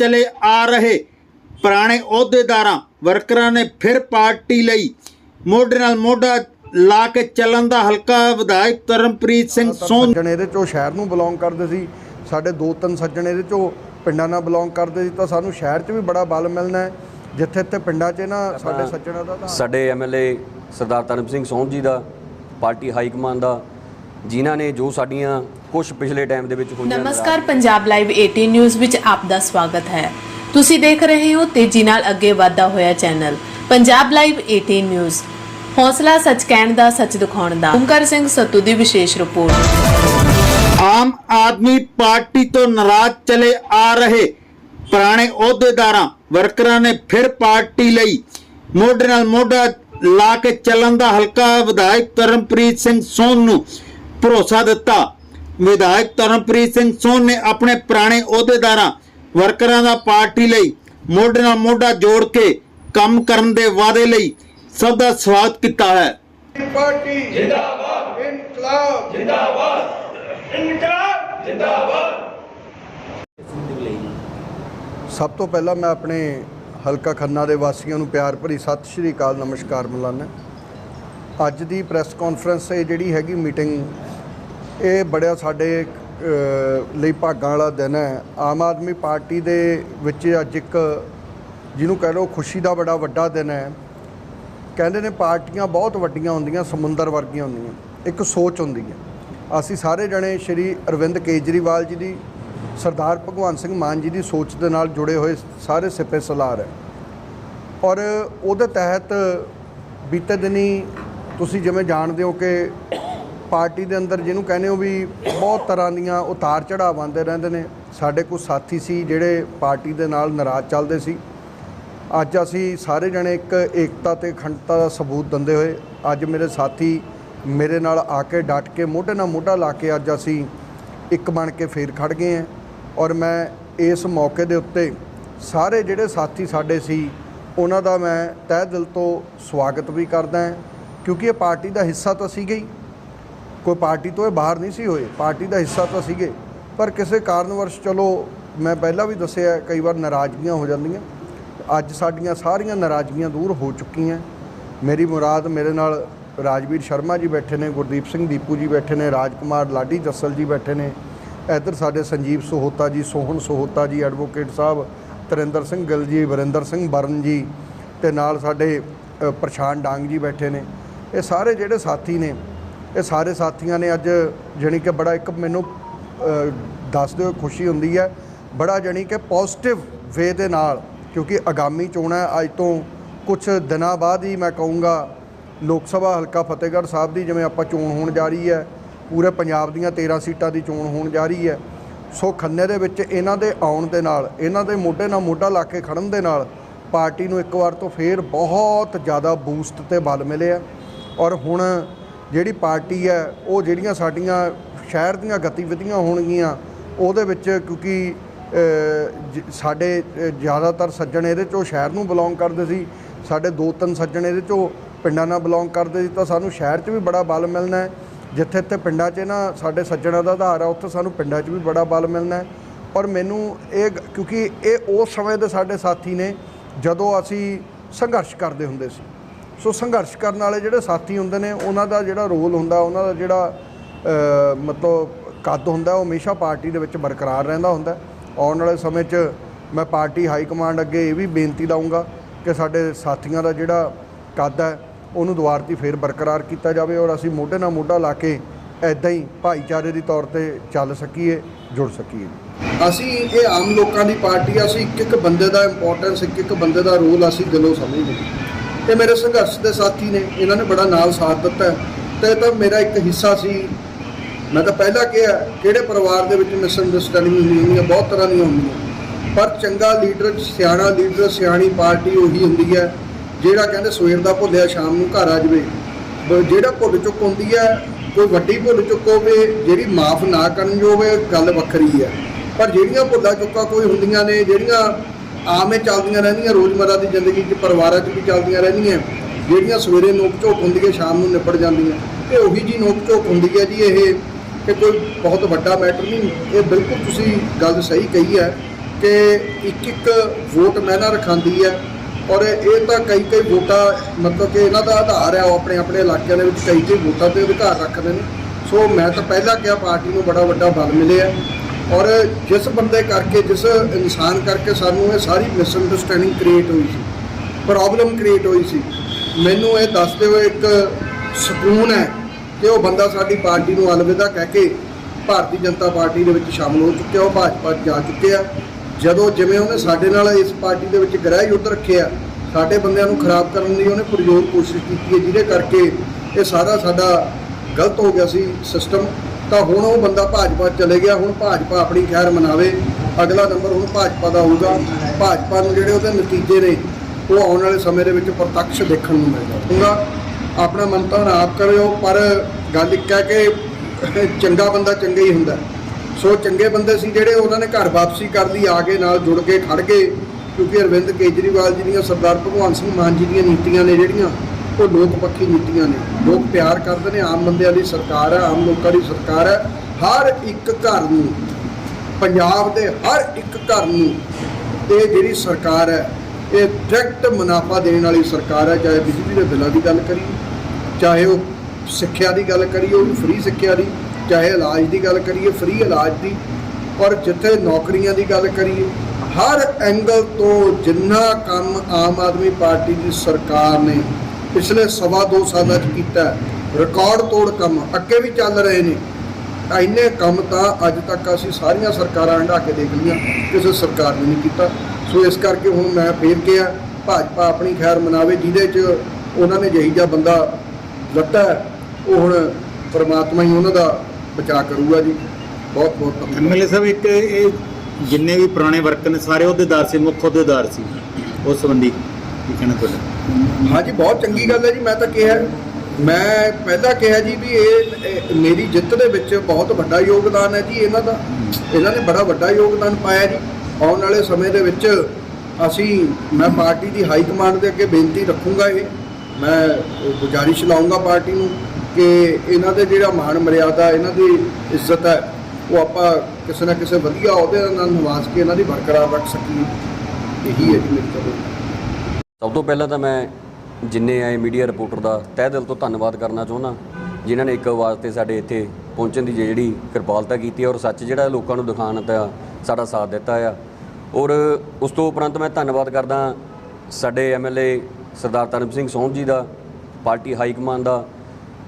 ਚਲੇ ਆ ਰਹੇ। ਪੁਰਾਣੇ ਅਹੁਦੇਦਾਰਾਂ ਵਰਕਰਾਂ ਨੇ ਫਿਰ ਪਾਰਟੀ ਲਈ ਮੋਢੇ ਨਾਲ ਮੋਢਾ ਲਾ ਕੇ ਚੱਲਣ ਦਾ ਹਲਕਾ ਵਿਧਾਇਕ ਤਰਨਪ੍ਰੀਤ ਸਿੰਘ ਸੋਨ ਸੱਜਣ ਇਹਦੇ ਚੋਂ ਸ਼ਹਿਰ ਨੂੰ ਬਿਲੋਂਗ ਕਰਦੇ ਸੀ। ਸਾਡੇ ਦੋ ਤਿੰਨ ਸੱਜਣ ਇਹਦੇ ਚੋਂ ਪਿੰਡਾਂ ਨਾਲ ਬਿਲੋਂਗ ਕਰਦੇ ਸੀ ਤਾਂ ਸਾਨੂੰ ਸ਼ਹਿਰ 'ਚ ਵੀ ਬੜਾ ਬਲ ਮਿਲਣਾ ਹੈ। ਜਿੱਥੇ ਇੱਥੇ ਪਿੰਡਾਂ 'ਚ ਨਾ ਸਾਡੇ ਸੱਜਣਾਂ ਦਾ ਤਾਂ ਸਾਡੇ ਐਮਐਲਏ ਸਰਦਾਰ ਤਰਨਪ ਸਿੰਘ ਸੋਹਣ ਜੀ ਦਾ ਪਾਰਟੀ ਹਾਈ ਕਮਾਂਡ ਦਾ ਜਿਨ੍ਹਾਂ ਨੇ ਜੋ ਸਾਡੀਆਂ ਕੁਝ ਪਿਛਲੇ ਟਾਈਮ ਦੇ ਵਿੱਚ ਹੋਈਆਂ ਨਮਸਕਾਰ ਪੰਜਾਬ ਲਾਈਵ 18 ਨਿਊਜ਼ ਵਿੱਚ ਆਪ ਦਾ ਸਵਾਗਤ ਹੈ। ਤੁਸੀਂ ਦੇਖ ਰਹੇ ਹੋ ਤੇਜ਼ੀ ਨਾਲ ਅੱਗੇ ਵਧਦਾ ਹੋਇਆ ਚੈਨਲ ਪੰਜਾਬ ਲਾਈਵ 18 ਨਿਊਜ਼ ਹੌਸਲਾ ਸੱਚ ਕਹਿਣ ਦਾ ਸੱਚ ਦਿਖਾਉਣ ਦਾ। ਓਮਕਾਰ ਸਿੰਘ ਸੱਤੂ ਦੀ ਵਿਸ਼ੇਸ਼ ਰਿਪੋਰਟ। ਆਮ ਆਦਮੀ ਪਾਰਟੀ ਤੋਂ ਨਾਰਾਜ਼ ਚਲੇ ਆ ਰਹੇ ਪੁਰਾਣੇ ਅਹੁਦੇਦਾਰਾਂ ਵਰਕਰਾਂ ਨੇ ਫਿਰ ਪਾਰਟੀ ਲਈ ਮੋਢੇ ਨਾਲ ਮੋਢਾ ਲਾ ਕੇ ਚੱਲਣ ਦਾ ਹਲਕਾ ਵਿਧਾਇਕ ਤਰਨਪ੍ਰੀਤ ਸਿੰਘ ਸੋਨ ਨੂੰ ਭਰੋਸਾ ਦਿੱਤਾ। ਵਿਧਾਇਕ ਤਰਨਪ੍ਰੀਤ ਸਿੰਘ ਸੋਨ ਨੇ ਆਪਣੇ ਪੁਰਾਣੇ ਅਹੁਦੇਦਾਰਾਂ ਵਰਕਰਾਂ ਦਾ ਪਾਰਟੀ ਲਈ ਮੋਢੇ ਨਾਲ ਮੋਢਾ ਜੋੜ ਕੇ ਕੰਮ ਕਰਨ ਦੇ ਵਾਅਦੇ ਲਈ ਸਭ ਦਾ ਸਵਾਗਤ ਕੀਤਾ ਹੈ। ਪਾਰਟੀ ਜਿੰਦਾਬਾਦ। ਇਨਕਲਾਬ। ਸਭ ਤੋਂ ਪਹਿਲਾਂ ਮੈਂ ਆਪਣੇ ਹਲਕਾ ਖੰਨਾ ਦੇ ਵਾਸੀਆਂ ਨੂੰ ਪਿਆਰ ਭਰੀ ਸਤਿ ਸ਼੍ਰੀ ਅਕਾਲ ਨਮਸਕਾਰ ਮਿਲਾਨਾ ਅੱਜ ਦੀ ਪ੍ਰੈਸ ਕਾਨਫਰੰਸ ਇਹ ਜਿਹੜੀ ਹੈਗੀ ਮੀਟਿੰਗ ਇਹ ਬੜਿਆ ਸਾਡੇ ਲਈ ਭਾਗਾਂ ਵਾਲਾ ਦਿਨ ਹੈ। ਆਮ ਆਦਮੀ ਪਾਰਟੀ ਦੇ ਵਿੱਚ ਅੱਜ ਇੱਕ, ਜਿਹਨੂੰ ਕਹਿ ਲਓ ਖੁਸ਼ੀ ਦਾ ਬੜਾ ਵੱਡਾ ਦਿਨ ਹੈ। ਕਹਿੰਦੇ ਨੇ ਪਾਰਟੀਆਂ ਬਹੁਤ ਵੱਡੀਆਂ ਹੁੰਦੀਆਂ, ਸਮੁੰਦਰ ਵਰਗੀਆਂ ਹੁੰਦੀਆਂ। ਇੱਕ ਸੋਚ ਹੁੰਦੀ ਹੈ। ਅਸੀਂ ਸਾਰੇ ਜਣੇ ਸ਼੍ਰੀ ਅਰਵਿੰਦ ਕੇਜਰੀਵਾਲ ਜੀ ਦੀ, ਸਰਦਾਰ ਭਗਵੰਤ ਸਿੰਘ ਮਾਨ ਜੀ ਦੀ ਸੋਚ ਦੇ ਨਾਲ ਜੁੜੇ ਹੋਏ ਸਾਰੇ ਸਿੱਪੇ ਸਲਾਰ ਹੈ। ਔਰ ਉਹਦੇ ਤਹਿਤ ਬੀਤੇ ਦਿਨੀ ਤੁਸੀਂ ਜਿਵੇਂ ਜਾਣਦੇ ਹੋ ਕਿ ਪਾਰਟੀ ਦੇ ਅੰਦਰ ਜਿਹਨੂੰ ਕਹਿੰਦੇ ਹੋ ਵੀ ਬਹੁਤ ਤਰ੍ਹਾਂ ਦੀਆਂ ਉਤਾਰ ਚੜਾਵ ਆਉਂਦੇ ਰਹਿੰਦੇ ਨੇ। ਸਾਡੇ ਕੁਝ ਸਾਥੀ ਸੀ ਜਿਹੜੇ ਪਾਰਟੀ ਦੇ ਨਾਲ ਨਾਰਾਜ਼ ਚੱਲਦੇ ਸੀ। ਅੱਜ ਅਸੀਂ ਸਾਰੇ ਜਣੇ ਇੱਕ ਏਕਤਾ ਤੇ ਅਖੰਡਤਾ ਦਾ ਸਬੂਤ ਦਿੰਦੇ ਹੋਏ ਅੱਜ ਮੇਰੇ ਸਾਥੀ ਮੇਰੇ ਨਾਲ ਆ ਕੇ ਡਟ ਕੇ ਮੋਢੇ ਨਾਲ ਮੋਢਾ ਲਾ ਕੇ ਅੱਜ ਅਸੀਂ ਇੱਕ ਬਣ ਕੇ ਫੇਰ ਖੜ ਗਏ ਹਾਂ। ਔਰ ਮੈਂ ਇਸ ਮੌਕੇ ਦੇ ਉੱਤੇ ਸਾਰੇ ਜਿਹੜੇ ਸਾਥੀ ਸਾਡੇ ਸੀ ਉਹਨਾਂ ਦਾ ਮੈਂ ਤਹਿ ਦਿਲ ਤੋਂ ਸਵਾਗਤ ਵੀ ਕਰਦਾ ਹਾਂ। ਕਿਉਂਕਿ ਇਹ ਪਾਰਟੀ ਦਾ ਹਿੱਸਾ ਤਾਂ ਸੀਗਾ ਹੀ। ਕੋਈ ਪਾਰਟੀ ਤੋਂ ਇਹ ਬਾਹਰ ਨਹੀਂ ਸੀ ਹੋਏ। ਪਾਰਟੀ ਦਾ ਹਿੱਸਾ ਤਾਂ ਸੀਗੇ। ਪਰ ਕਿਸੇ ਕਾਰਨ ਵਰਸ਼ ਚਲੋ ਮੈਂ ਪਹਿਲਾਂ ਵੀ ਦੱਸਿਆ ਕਈ ਵਾਰ ਨਾਰਾਜ਼ਗੀਆਂ ਹੋ ਜਾਂਦੀਆਂ। ਅੱਜ ਸਾਡੀਆਂ ਸਾਰੀਆਂ ਨਾਰਾਜ਼ਗੀਆਂ ਦੂਰ ਹੋ ਚੁੱਕੀਆਂ। ਮੇਰੀ ਮੁਰਾਦ ਮੇਰੇ ਨਾਲ ਰਾਜਵੀਰ ਸ਼ਰਮਾ ਜੀ ਬੈਠੇ ਨੇ ਗੁਰਦੀਪ ਸਿੰਘ ਦੀਪੂ ਜੀ ਬੈਠੇ ਨੇ ਰਾਜਕੁਮਾਰ ਲਾਡੀ ਜੱਸਲ ਜੀ ਬੈਠੇ ਨੇ। ਇੱਧਰ ਸਾਡੇ ਸੰਜੀਵ ਸੋਹਤਾ ਜੀ ਸੋਹਣ ਸੋਹਤਾ ਜੀ ਐਡਵੋਕੇਟ ਸਾਹਿਬ ਤਰਿੰਦਰ ਸਿੰਘ ਗਿੱਲ ਜੀ ਵਰਿੰਦਰ ਸਿੰਘ ਬਰਨ ਜੀ ਤੇ ਨਾਲ ਸਾਡੇ ਅ, ਪ੍ਰਸ਼ਾਂਤ ਡਾਂਗ ਜੀ ਬੈਠੇ ਨੇ। ਇਹ ਸਾਰੇ ਜਿਹੜੇ ਸਾਥੀ ਨੇ ਇਹ ਸਾਰੇ ਸਾਥੀਆਂ ਨੇ ਅੱਜ ਜਾਣੀ ਕਿ ਬੜਾ ਇੱਕ ਮੈਨੂੰ ਦੱਸਦੇ ਹੋਏ ਖੁਸ਼ੀ ਹੁੰਦੀ ਹੈ। ਬੜਾ ਜਾਣੀ ਕਿ ਪੋਜ਼ਿਟਿਵ ਵੇ ਦੇ ਨਾਲ, ਕਿਉਂਕਿ ਆਗਾਮੀ ਚੋਣਾਂ ਅੱਜ ਤੋਂ ਕੁਝ ਦਿਨਾਂ ਬਾਅਦ ਹੀ ਮੈਂ ਕਹੂੰਗਾ, ਲੋਕ ਸਭਾ ਹਲਕਾ ਫਤਿਹਗੜ੍ਹ ਸਾਹਿਬ ਦੀ ਜਿਵੇਂ ਆਪਾਂ ਚੋਣ ਹੋਣ ਜਾ ਰਹੀ ਹੈ, ਪੂਰੇ ਪੰਜਾਬ ਦੀਆਂ 13 ਸੀਟਾਂ ਦੀ ਚੋਣ ਹੋਣ ਜਾ ਰਹੀ ਹੈ। ਸੋ ਖੰਨੇ ਦੇ ਵਿੱਚ ਇਹਨਾਂ ਦੇ ਆਉਣ ਦੇ ਨਾਲ, ਇਹਨਾਂ ਦੇ ਮੋਢੇ ਨਾਲ ਮੋਢਾ ਲਾ ਕੇ ਖੜਨ ਦੇ ਨਾਲ ਪਾਰਟੀ ਨੂੰ ਇੱਕ ਵਾਰ ਤੋਂ ਫੇਰ ਬਹੁਤ ਜ਼ਿਆਦਾ ਬੂਸਟ ਤੇ ਬਲ ਮਿਲਿਆ ਔਰ ਹੁਣ ਜਿਹੜੀ ਪਾਰਟੀ ਹੈ, ਉਹ ਜਿਹੜੀਆਂ ਸਾਡੀਆਂ ਸ਼ਹਿਰ ਦੀਆਂ ਗਤੀਵਿਧੀਆਂ ਹੋਣਗੀਆਂ, ਉਹਦੇ ਵਿੱਚ ਕਿਉਂਕਿ ਜ- ਸਾਡੇ ਜ਼ਿਆਦਾਤਰ ਸੱਜਣ ਇਹਦੇ ਚੋਂ ਸ਼ਹਿਰ ਨੂੰ ਬਿਲੋਂਗ ਕਰਦੇ ਸੀ, ਸਾਡੇ ਦੋ ਤਿੰਨ ਸੱਜਣ ਇਹਦੇ ਚੋਂ ਪਿੰਡਾਂ ਨਾਲ ਬਿਲੋਂਗ ਕਰਦੇ ਸੀ, ਤਾਂ ਸਾਨੂੰ ਸ਼ਹਿਰ 'ਚ ਵੀ ਬੜਾ ਬਲ ਮਿਲਣਾ ਜਿੱਥੇ ਇੱਥੇ ਪਿੰਡਾਂ 'ਚ ਨਾ ਸਾਡੇ ਸੱਜਣਾਂ ਦਾ ਆਧਾਰ ਆ ਉੱਥੇ ਸਾਨੂੰ ਪਿੰਡਾਂ 'ਚ ਵੀ ਬੜਾ ਬਲ ਮਿਲਣਾ ਪਰ ਮੈਨੂੰ ਇਹ ਕਿਉਂਕਿ ਇਹ ਉਸ ਸਮੇਂ ਦੇ ਸਾਡੇ ਸਾਥੀ ਨੇ, ਜਦੋਂ ਅਸੀਂ ਸੰਘਰਸ਼ ਕਰਦੇ ਹੁੰਦੇ ਸੀ। ਸੋ ਸੰਘਰਸ਼ ਕਰਨ ਵਾਲੇ ਜਿਹੜੇ ਸਾਥੀ ਹੁੰਦੇ ਨੇ, ਉਹਨਾਂ ਦਾ ਜਿਹੜਾ ਰੋਲ ਹੁੰਦਾ, ਉਹਨਾਂ ਦਾ ਜਿਹੜਾ ਮਤਲਬ ਕੱਦ ਹੁੰਦਾ, ਉਹ ਹਮੇਸ਼ਾ ਪਾਰਟੀ ਦੇ ਵਿੱਚ ਬਰਕਰਾਰ ਰਹਿੰਦਾ ਹੁੰਦਾ। ਆਉਣ ਵਾਲੇ ਸਮੇਂ 'ਚ ਮੈਂ ਪਾਰਟੀ ਹਾਈ ਕਮਾਂਡ ਅੱਗੇ ਇਹ ਵੀ ਬੇਨਤੀ ਲਾਉਂਗਾ ਕਿ ਸਾਡੇ ਸਾਥੀਆਂ ਦਾ ਜਿਹੜਾ ਕੱਦ ਹੈ, ਉਹਨੂੰ ਦੁਆਰਤੀ ਫੇਰ ਬਰਕਰਾਰ ਕੀਤਾ ਜਾਵੇ ਔਰ ਅਸੀਂ ਮੋਢੇ ਨਾਲ ਮੋਢਾ ਲਾ ਕੇ ਐਦਾਂ ਹੀ ਭਾਈਚਾਰੇ ਦੀ ਤੌਰ ਤੇ ਚੱਲ ਸਕੀਏ, ਜੁੜ ਸਕੀਏ। ਅਸੀਂ ਇਹ ਆਮ ਲੋਕਾਂ ਦੀ ਪਾਰਟੀ ਆ, ਅਸੀਂ ਇੱਕ ਇੱਕ ਬੰਦੇ ਦਾ ਇੰਪੋਰਟੈਂਸ ਇੱਕ ਇੱਕ ਬੰਦੇ ਦਾ ਰੋਲ ਅਸੀਂ ਦਿਲੋਂ ਸਮਝਦੇ ਹਾਂ। ਇਹ ਮੇਰੇ ਸੰਘਰਸ਼ ਦੇ ਸਾਥੀ ਨੇ, ਇਹਨਾਂ ਨੇ ਬੜਾ ਨਾਲ ਸਾਥ ਦਿੱਤਾ ਹੈ। ਤੇ ਇਹ ਤਾਂ ਮੇਰਾ ਇੱਕ ਹਿੱਸਾ ਸੀ। ਮੈਂ ਤਾਂ ਪਹਿਲਾਂ ਕਿਹਾ, ਕਿਹੜੇ ਪਰਿਵਾਰ ਦੇ ਵਿੱਚ ਮਿਸਅੰਡਰਸਟੈਂਡਿੰਗ ਹੁੰਦੀਆਂ ਬਹੁਤ ਤਰ੍ਹਾਂ ਦੀਆਂ ਹੁੰਦੀਆਂ। ਪਰ ਚੰਗਾ ਲੀਡਰ ਸਿਆਣਾ ਲੀਡਰ ਸਿਆਣੀ ਪਾਰਟੀ ਉਹੀ ਹੁੰਦੀ ਹੈ, ਜਿਹੜਾ ਕਹਿੰਦੇ ਸਵੇਰ ਦਾ ਭੁੱਲਿਆ, ਸ਼ਾਮ ਨੂੰ ਘਰ ਆ ਜਾਵੇ। ਜਿਹੜਾ ਭੁੱਲ ਚੁੱਕ ਹੁੰਦੀ ਹੈ, ਕੋਈ ਵੱਡੀ ਭੁੱਲ ਚੁੱਕ ਹੋਵੇ, ਜਿਹੜੀ ਮਾਫ ਨਾ ਕਰਨ ਜੋ ਹੋਵੇ ਗੱਲ ਵੱਖਰੀ ਹੈ। ਪਰ ਜਿਹੜੀਆਂ ਭੁੱਲਾਂ ਚੁੱਕਾਂ ਕੋਈ ਹੁੰਦੀਆਂ ਨੇ, ਜਿਹੜੀਆਂ ਆਮ ਹੀ ਚੱਲਦੀਆਂ ਰਹਿੰਦੀਆਂ ਰੋਜ਼ਮਰਾ ਦੀ ਜ਼ਿੰਦਗੀ 'ਚ, ਪਰਿਵਾਰਾਂ 'ਚ ਵੀ ਚੱਲਦੀਆਂ ਰਹਿੰਦੀਆਂ। ਜਿਹੜੀਆਂ ਸਵੇਰੇ ਨੋਕ ਝੋਕ ਹੁੰਦੀ ਹੈ, ਸ਼ਾਮ ਨੂੰ ਨਿਪਟ ਜਾਂਦੀਆਂ। ਇਹ ਉਹੀ ਜੀ ਨੋਕ ਝੋਕ ਹੁੰਦੀ ਹੈ ਜੀ ਇਹ ਕਿ ਕੋਈ ਬਹੁਤ ਵੱਡਾ ਮੈਟਰ ਨਹੀਂ। ਇਹ ਬਿਲਕੁਲ ਤੁਸੀਂ ਗੱਲ ਸਹੀ ਕਹੀ ਹੈ ਕਿ ਇੱਕ ਇੱਕ ਵੋਟ ਮਹਿਨਾ ਰਖਾਂਦੀ ਹੈ। ਔਰ ਇਹ ਤਾਂ ਕਈ ਕਈ ਵੋਟਾਂ, ਮਤਲਬ ਕਿ ਇਹਨਾਂ ਦਾ ਆਧਾਰ ਹੈ, ਉਹ ਆਪਣੇ ਆਪਣੇ ਇਲਾਕਿਆਂ ਦੇ ਵਿੱਚ ਕਈ ਕਈ ਵੋਟਾਂ ਤੇ ਅਧਿਕਾਰ ਰੱਖਦੇ ਨੇ। ਸੋ ਮੈਂ ਤਾਂ ਪਹਿਲਾਂ ਕਿਹਾ, ਪਾਰਟੀ ਨੂੰ ਬੜਾ ਵੱਡਾ ਬਲ ਮਿਲਿਆ। ਔਰ ਜਿਸ ਬੰਦੇ ਕਰਕੇ, ਜਿਸ ਇਨਸਾਨ ਕਰਕੇ ਸਾਨੂੰ ਇਹ ਸਾਰੀ ਮਿਸਅੰਡਰਸਟੈਂਡਿੰਗ ਕ੍ਰੀਏਟ ਹੋਈ ਸੀ ਪ੍ਰੋਬਲਮ ਕ੍ਰੀਏਟ ਹੋਈ ਸੀ, ਮੈਨੂੰ ਇਹ ਦੱਸਦੇ ਹੋਏ ਇੱਕ ਸਕੂਨ ਹੈ ਕਿ ਉਹ ਬੰਦਾ ਸਾਡੀ ਪਾਰਟੀ ਨੂੰ ਅਲਵਿਦਾ ਕਹਿ ਕੇ ਭਾਰਤੀ ਜਨਤਾ ਪਾਰਟੀ ਦੇ ਵਿੱਚ ਸ਼ਾਮਲ ਹੋ ਚੁੱਕਿਆ, ਉਹ ਭਾਜਪਾ 'ਚ ਜਾ ਚੁੱਕਿਆ। ਜਦੋਂ ਜਿਵੇਂ ਉਹਨੇ ਸਾਡੇ ਨਾਲ ਇਸ ਪਾਰਟੀ ਦੇ ਵਿੱਚ ਗ੍ਰਹਿ ਯੁੱਧ ਰੱਖਿਆ, ਸਾਡੇ ਬੰਦਿਆਂ ਨੂੰ ਖਰਾਬ ਕਰਨ ਦੀ ਉਹਨੇ ਪੁਰਜੋਰ ਕੋਸ਼ਿਸ਼ ਕੀਤੀ ਹੈ, ਜਿਹਦੇ ਕਰਕੇ ਇਹ ਸਾਰਾ ਸਾਡਾ ਗਲਤ ਹੋ ਗਿਆ ਸੀ ਸਿਸਟਮ ਤਾਂ ਹੁਣ ਉਹ ਬੰਦਾ ਭਾਜਪਾ ਚਲੇ ਗਿਆ, ਹੁਣ ਭਾਜਪਾ ਆਪਣੀ ਖੈਰ ਮਨਾਵੇ। ਅਗਲਾ ਨੰਬਰ ਹੁਣ ਭਾਜਪਾ ਦਾ ਹੋਊਗਾ। ਭਾਜਪਾ ਨੂੰ ਜਿਹੜੇ ਉਹਦੇ ਨਤੀਜੇ ਨੇ, ਉਹ ਆਉਣ ਵਾਲੇ ਸਮੇਂ ਦੇ ਵਿੱਚ ਪ੍ਰਤੱਖ ਦੇਖਣ ਨੂੰ ਮਿਲ ਜਾਊਗਾ ਆਪਣਾ ਮੰਤਵ ਆਪ ਕਰਿਓ, ਪਰ ਗੱਲ ਇੱਕ ਹੈ ਕਿ ਚੰਗਾ ਬੰਦਾ ਚੰਗਾ ਹੀ ਹੁੰਦਾ। ਸੋ ਚੰਗੇ ਬੰਦੇ ਸੀ ਜਿਹੜੇ ਉਹਨਾਂ ਨੇ ਘਰ ਵਾਪਸੀ ਕਰ ਲਈ, ਆ ਕੇ ਨਾਲ ਜੁੜ ਕੇ ਖੜ ਗਏ। ਕਿਉਂਕਿ ਅਰਵਿੰਦ ਕੇਜਰੀਵਾਲ ਜੀ ਦੀਆਂ ਸਰਦਾਰ ਭਗਵੰਤ ਸਿੰਘ ਮਾਨ ਜੀ ਦੀਆਂ ਨੀਤੀਆਂ ਨੇ ਜਿਹੜੀਆਂ ਉਹ ਲੋਕ ਪੱਖੀ ਨੀਤੀਆਂ ਨੇ, ਲੋਕ ਪਿਆਰ ਕਰਦੇ ਨੇ, ਆਮ ਬੰਦਿਆਂ ਦੀ ਸਰਕਾਰ ਹੈ, ਆਮ ਲੋਕਾਂ ਦੀ ਸਰਕਾਰ ਹੈ, ਹਰ ਇੱਕ ਘਰ ਨੂੰ, ਪੰਜਾਬ ਦੇ ਹਰ ਇੱਕ ਘਰ ਨੂੰ ਇਹ ਜਿਹੜੀ ਸਰਕਾਰ ਹੈ, ਇਹ ਡਾਇਰੈਕਟ ਮੁਨਾਫਾ ਦੇਣ ਵਾਲੀ ਸਰਕਾਰ ਹੈ, ਚਾਹੇ ਬਿਜਲੀ ਦੇ ਬਿੱਲਾਂ ਦੀ ਗੱਲ ਕਰੀਏ, ਚਾਹੇ ਉਹ ਸਿੱਖਿਆ ਦੀ ਗੱਲ ਕਰੀਏ ਉਹ ਫ੍ਰੀ ਸਿੱਖਿਆ ਦੀ, ਚਾਹੇ ਇਲਾਜ ਦੀ ਗੱਲ ਕਰੀਏ ਫ੍ਰੀ ਇਲਾਜ ਦੀ, ਔਰ ਜਿੱਥੇ ਨੌਕਰੀਆਂ ਦੀ ਗੱਲ ਕਰੀਏ, ਹਰ ਐਂਗਲ ਤੋਂ ਜਿੰਨਾ ਕੰਮ ਆਮ ਆਦਮੀ ਪਾਰਟੀ ਦੀ ਸਰਕਾਰ ਨੇ ਪਿਛਲੇ ਸਵਾ ਦੋ ਸਾਲਾਂ 'ਚ ਕੀਤਾ ਰਿਕਾਰਡ ਤੋੜ ਕੰਮ ਅੱਗੇ ਵੀ ਚੱਲ ਰਹੇ ਨੇ। ਤਾਂ ਇੰਨੇ ਕੰਮ ਤਾਂ ਅੱਜ ਤੱਕ ਅਸੀਂ ਸਾਰੀਆਂ ਸਰਕਾਰਾਂ ਹੰਢਾ ਕੇ ਦੇਖ ਲਈਆਂ, ਕਿਸੇ ਸਰਕਾਰ ਨੇ ਨਹੀਂ ਕੀਤਾ। ਸੋ ਇਸ ਕਰਕੇ ਹੁਣ ਮੈਂ ਫੇਰ ਕਿਹਾ, ਭਾਜਪਾ ਆਪਣੀ ਖੈਰ ਮਨਾਵੇ, ਜਿਹਦੇ 'ਚ ਉਹਨਾਂ ਨੇ ਜਿਹੀ ਬੰਦਾ ਲੱਤਾ ਉਹ ਹੁਣ ਪਰਮਾਤਮਾ ਹੀ ਉਹਨਾਂ ਦਾ ਬਚਾ ਕਰੂਗਾ ਜੀ। ਬਹੁਤ ਬਹੁਤ ਧੰਨਵਾਦ। ਐਮਐਲਏ ਸਾਹਿਬ, ਇੱਕ ਇਹ ਜਿੰਨੇ ਵੀ ਪੁਰਾਣੇ ਵਰਕਰ ਨੇ, ਸਾਰੇ ਅਹੁਦੇਦਾਰ ਸੀ, ਮੁੱਖ ਅਹੁਦੇਦਾਰ ਸੀ, ਉਸ ਸੰਬੰਧੀ। ਕੀ ਕਹਿਣਾ ਤੁਹਾਡਾ? ਹਾਂਜੀ, ਬਹੁਤ ਚੰਗੀ ਗੱਲ ਹੈ ਜੀ, ਮੈਂ ਤਾਂ ਕਿਹਾ, ਮੈਂ ਪਹਿਲਾਂ ਕਿਹਾ ਜੀ ਵੀ ਇਹ ਮੇਰੀ ਜਿੱਤ ਦੇ ਵਿੱਚ ਬਹੁਤ ਵੱਡਾ ਯੋਗਦਾਨ ਹੈ ਜੀ ਇਹਨਾਂ ਦਾ। ਇਹਨਾਂ ਨੇ ਬੜਾ ਵੱਡਾ ਯੋਗਦਾਨ ਪਾਇਆ ਜੀ। ਆਉਣ ਵਾਲੇ ਸਮੇਂ ਦੇ ਵਿੱਚ ਅਸੀਂ, ਮੈਂ ਪਾਰਟੀ ਦੀ ਹਾਈ ਕਮਾਂਡ ਦੇ ਅੱਗੇ ਬੇਨਤੀ ਰੱਖੂੰਗਾ ਇਹ। ਮੈਂ ਗੁਜ਼ਾਰਿਸ਼ ਲਾਉਂਗਾ ਪਾਰਟੀ ਨੂੰ ਕਿ ਇਹਨਾਂ ਦੇ ਜਿਹੜਾ ਮਾਣ ਮਰਿਆਦਾ, ਇਹਨਾਂ ਦੀ ਇੱਜ਼ਤ ਹੈ, ਉਹ ਆਪਾਂ ਕਿਸੇ ਨਾ ਕਿਸੇ ਵਧੀਆ ਅਹੁਦੇ ਨਾਲ ਨਿਵਾਸ ਕੇ ਇਹਨਾਂ ਦੀ ਬਰਕਰਾਰ ਰੱਖ ਸਕੀਏ। ਇਹੀ ਹੈ ਜੀ ਮੇਰੀ ਤਾਂ ਸਭ ਤੋਂ ਪਹਿਲਾਂ ਤਾਂ ਮੈਂ ਜਿੰਨੇ ਆਏ ਮੀਡੀਆ ਰਿਪੋਰਟਰ ਦਾ ਤਹਿ ਦਿਲ ਤੋਂ ਧੰਨਵਾਦ ਕਰਨਾ ਚਾਹੁੰਦਾ, ਜਿਨ੍ਹਾਂ ਨੇ ਇੱਕ ਆਵਾਜ਼ ਤੇ ਸਾਡੇ ਇੱਥੇ ਪਹੁੰਚਣ ਦੀ ਜਿਹੜੀ ਕਿਰਪਾਲਤਾ ਕੀਤੀ ਹੈ ਔਰ ਸੱਚ ਜਿਹੜਾ ਲੋਕਾਂ ਨੂੰ ਦਿਖਾਉਣ ਦਾ ਸਾਡਾ ਸਾਥ ਦਿੱਤਾ ਆ। ਔਰ ਉਸ ਤੋਂ ਉਪਰੰਤ ਮੈਂ ਧੰਨਵਾਦ ਕਰਦਾ ਸਾਡੇ ਐਮਐਲਏ ਸਰਦਾਰ ਤਰਨਪ ਸਿੰਘ ਸੋਹਣ ਜੀ ਦਾ, ਪਾਰਟੀ ਹਾਈ ਕਮਾਂਡ ਦਾ,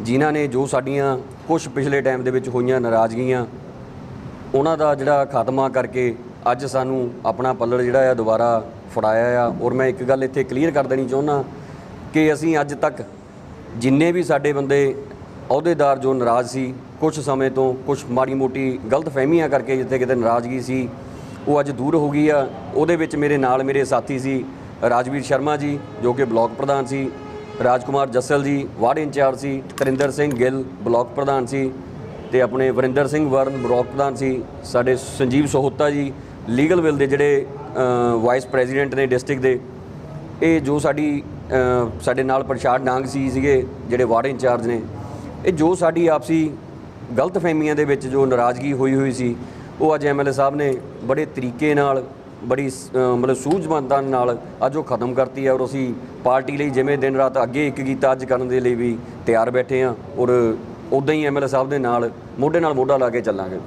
ਜਿਨ੍ਹਾਂ ਨੇ ਜੋ ਸਾਡੀਆਂ ਕੁਝ ਪਿਛਲੇ ਟਾਈਮ ਦੇ ਵਿੱਚ ਹੋਈਆਂ ਨਾਰਾਜ਼ਗੀਆਂ, ਉਹਨਾਂ ਦਾ ਜਿਹੜਾ ਖਾਤਮਾ ਕਰਕੇ ਅੱਜ ਸਾਨੂੰ ਆਪਣਾ ਪੱਲੜ ਜਿਹੜਾ ਆ ਦੁਬਾਰਾ ਫੜਾਇਆ ਆ ਔਰ ਮੈਂ ਇੱਕ ਗੱਲ ਇੱਥੇ ਕਲੀਅਰ ਕਰ ਦੇਣੀ ਚਾਹੁੰਦਾ ਕਿ ਅਸੀਂ ਅੱਜ ਤੱਕ ਜਿੰਨੇ ਵੀ ਸਾਡੇ ਬੰਦੇ ਅਹੁਦੇਦਾਰ ਜੋ ਨਾਰਾਜ਼ ਸੀ ਕੁਝ ਸਮੇਂ ਤੋਂ ਕੁਝ ਮਾੜੀ ਮੋਟੀ ਗਲਤ ਫਹਿਮੀਆਂ ਕਰਕੇ ਜਿੱਥੇ ਕਿਤੇ ਨਾਰਾਜ਼ਗੀ ਸੀ, ਉਹ ਅੱਜ ਦੂਰ ਹੋ ਗਈ ਆ। ਉਹਦੇ ਵਿੱਚ ਮੇਰੇ ਨਾਲ ਮੇਰੇ ਸਾਥੀ ਸੀ, ਰਾਜਵੀਰ ਸ਼ਰਮਾ ਜੀ, ਜੋ ਕਿ ਬਲਾਕ ਪ੍ਰਧਾਨ ਸੀ, ਰਾਜਕੁਮਾਰ ਜੱਸਲ ਜੀ, ਵਾਰਡ ਇੰਚਾਰਜ ਸੀ, ਤਰਿੰਦਰ ਸਿੰਘ ਗਿੱਲ, ਬਲਾਕ ਪ੍ਰਧਾਨ ਸੀ ਤੇ ਆਪਣੇ ਵਰਿੰਦਰ ਸਿੰਘ ਵਰਨ, ਬਲਾਕ ਪ੍ਰਧਾਨ ਸੀ, ਸਾਡੇ ਸੰਜੀਵ ਸੋਹਤਾ ਜੀ ਲੀਗਲ ਵਿਲ ਦੇ ਜਿਹੜੇ ਵਾਈਸ ਪ੍ਰੈਜ਼ੀਡੈਂਟ ਨੇ ਡਿਸਟ੍ਰਿਕਟ ਦੇ, ਇਹ ਜੋ ਸਾਡੀ ਸਾਡੇ ਨਾਲ ਪ੍ਰਸ਼ਾਦ ਡਾਂਗ ਸੀ ਸੀਗੇ, ਜਿਹੜੇ ਵਾਰਡ ਇੰਚਾਰਜ ਨੇ, ਇਹ ਜੋ ਸਾਡੀ ਆਪਸੀ ਗਲਤ ਫਹਿਮੀਆਂ ਦੇ ਵਿੱਚ ਜੋ ਨਾਰਾਜ਼ਗੀ ਹੋਈ ਹੋਈ ਸੀ, ਉਹ ਅੱਜ ਐਮਐਲਏ ਸਾਹਿਬ ਨੇ ਬੜੇ ਤਰੀਕੇ ਨਾਲ, ਬੜੀ ਮਤਲਬ ਸੂਝਵਾਨਤਾ ਨਾਲ ਅੱਜ ਉਹ ਖਤਮ ਕਰਤੀ ਹੈ ਔਰ ਅਸੀਂ ਪਾਰਟੀ ਲਈ ਜਿਵੇਂ ਦਿਨ ਰਾਤ ਅੱਗੇ ਇੱਕ ਕੀਤਾ ਅੱਜ ਕਰਨ ਦੇ ਲਈ ਵੀ ਤਿਆਰ ਬੈਠੇ ਹਾਂ ਔਰ ਉਦਾਂ ਹੀ ਐਮਐਲਏ ਸਾਹਿਬ ਦੇ ਨਾਲ, ਮੋਢੇ ਨਾਲ ਮੋਢਾ ਲਾ ਕੇ ਚੱਲਾਂਗੇ।